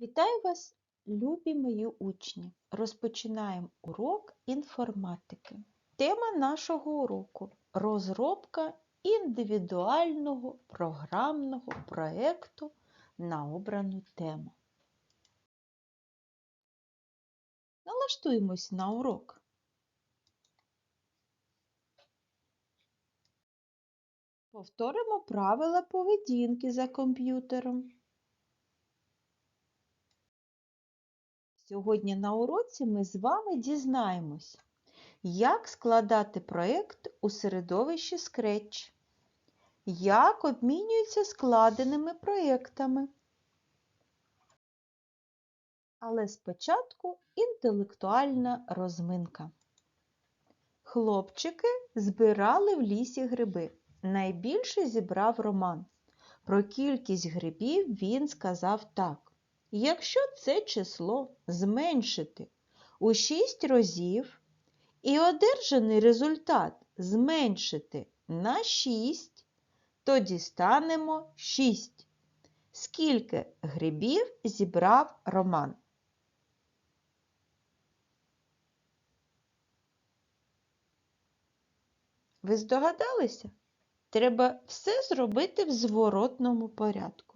Вітаю вас, любі мої учні! Розпочинаємо урок інформатики. Тема нашого уроку розробка індивідуального програмного проєкту на обрану тему. Налаштуємось на урок. Повторимо правила поведінки за комп'ютером. Сьогодні на уроці ми з вами дізнаємось, як складати проєкт у середовищі Scratch, як обмінюються складеними проєктами. Але спочатку інтелектуальна розминка. Хлопчики збирали в лісі гриби. Найбільше зібрав Роман. Про кількість грибів він сказав так. Якщо це число зменшити у 6 разів і одержаний результат зменшити на 6, то дістанемо 6. Скільки грибів зібрав Роман? Ви здогадалися? Треба все зробити в зворотному порядку.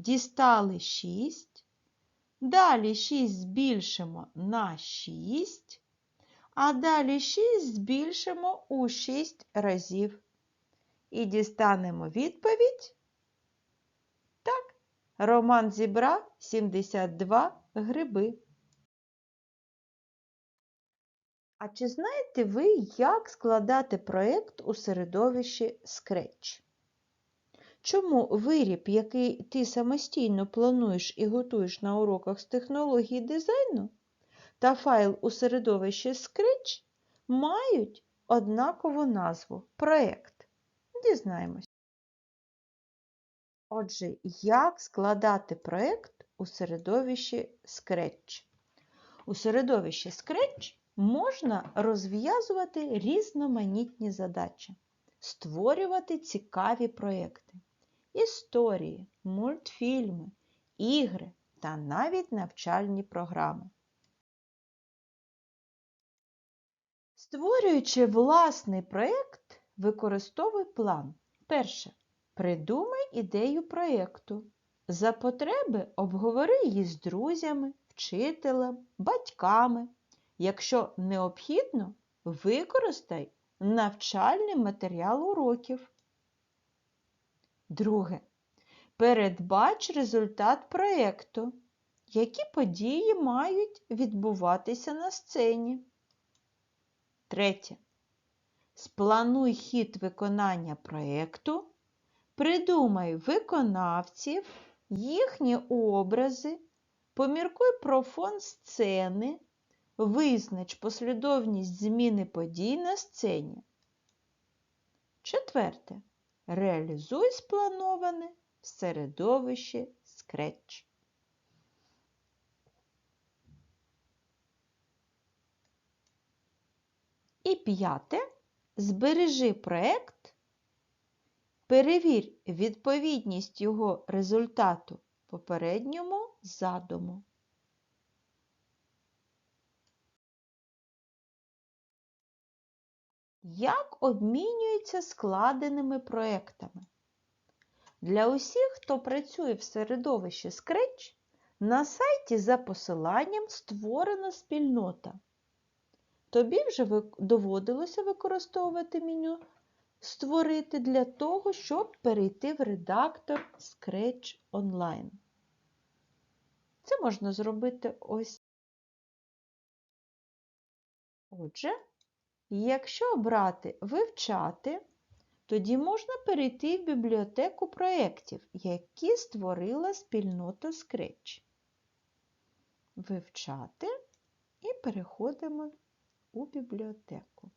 Дістали 6, далі 6 збільшимо на 6, а далі 6 збільшимо у 6 разів. І дістанемо відповідь. Так, Роман зібрав 72 гриби. А чи знаєте ви, як складати проєкт у середовищі Scratch? Чому виріб, який ти самостійно плануєш і готуєш на уроках з технології дизайну, та файл у середовищі Scratch мають однакову назву проєкт? Дізнаємось. Отже, як складати проєкт у середовищі Scratch? У середовищі Scratch можна розв'язувати різноманітні задачі, створювати цікаві проєкти, історії, мультфільми, ігри та навіть навчальні програми. Створюючи власний проєкт, використовуй план. Перше. Придумай ідею проєкту. За потреби обговори її з друзями, вчителем, батьками. Якщо необхідно, використай навчальний матеріал уроків. Друге. Передбач результат проєкту. Які події мають відбуватися на сцені? Третє. Сплануй хід виконання проєкту. Придумай виконавців, їхні образи, поміркуй про фон сцени. Визнач послідовність зміни подій на сцені. Четверте. Реалізуй сплановане в середовищі Scratch. І п'яте. Збережи проєкт, перевір відповідність його результату попередньому задуму. Як обмінюються складеними проєктами? Для усіх, хто працює в середовищі Scratch, на сайті за посиланням створена спільнота. Тобі вже доводилося використовувати меню Створити для того, щоб перейти в редактор Scratch Online. Це можна зробити ось. Отже, Якщо обрати Вивчати, тоді можна перейти в бібліотеку проєктів, які створила спільнота Scratch. Вивчати і переходимо у бібліотеку.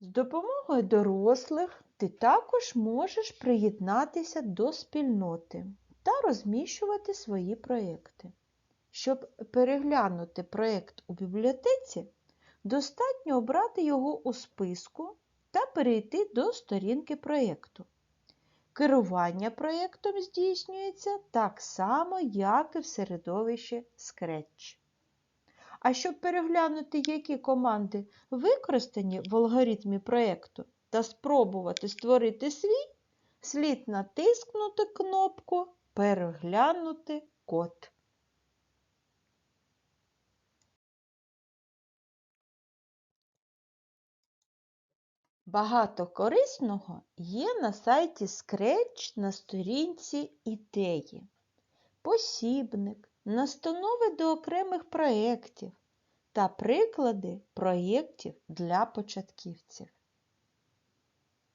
З допомогою дорослих ти також можеш приєднатися до спільноти та розміщувати свої проєкти. Щоб переглянути проєкт у бібліотеці, достатньо обрати його у списку та перейти до сторінки проєкту. Керування проєктом здійснюється так само, як і в середовищі Scratch. А щоб переглянути, які команди використані в алгоритмі проєкту та спробувати створити свій, слід натиснути кнопку Переглянути код. Багато корисного є на сайті Scratch на сторінці ідеї, посібник, настанови до окремих проєктів та приклади проєктів для початківців.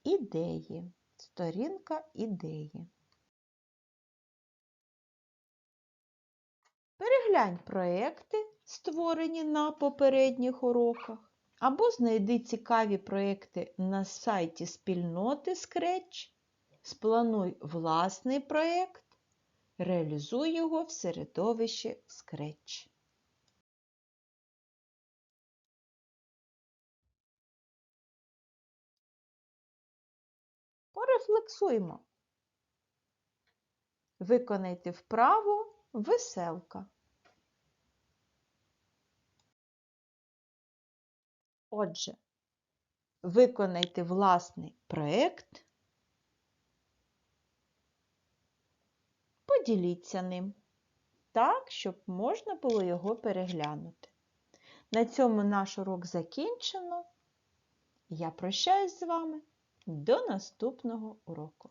Ідеї. Сторінка ідеї. Переглянь проєкти, створені на попередніх уроках. Або знайди цікаві проєкти на сайті спільноти Scratch, сплануй власний проєкт, реалізуй його в середовищі Scratch. Порефлексуймо. Виконайте вправу веселка. Отже, виконайте власний проєкт, поділіться ним так, щоб можна було його переглянути. На цьому наш урок закінчено. Я прощаюсь з вами до наступного уроку.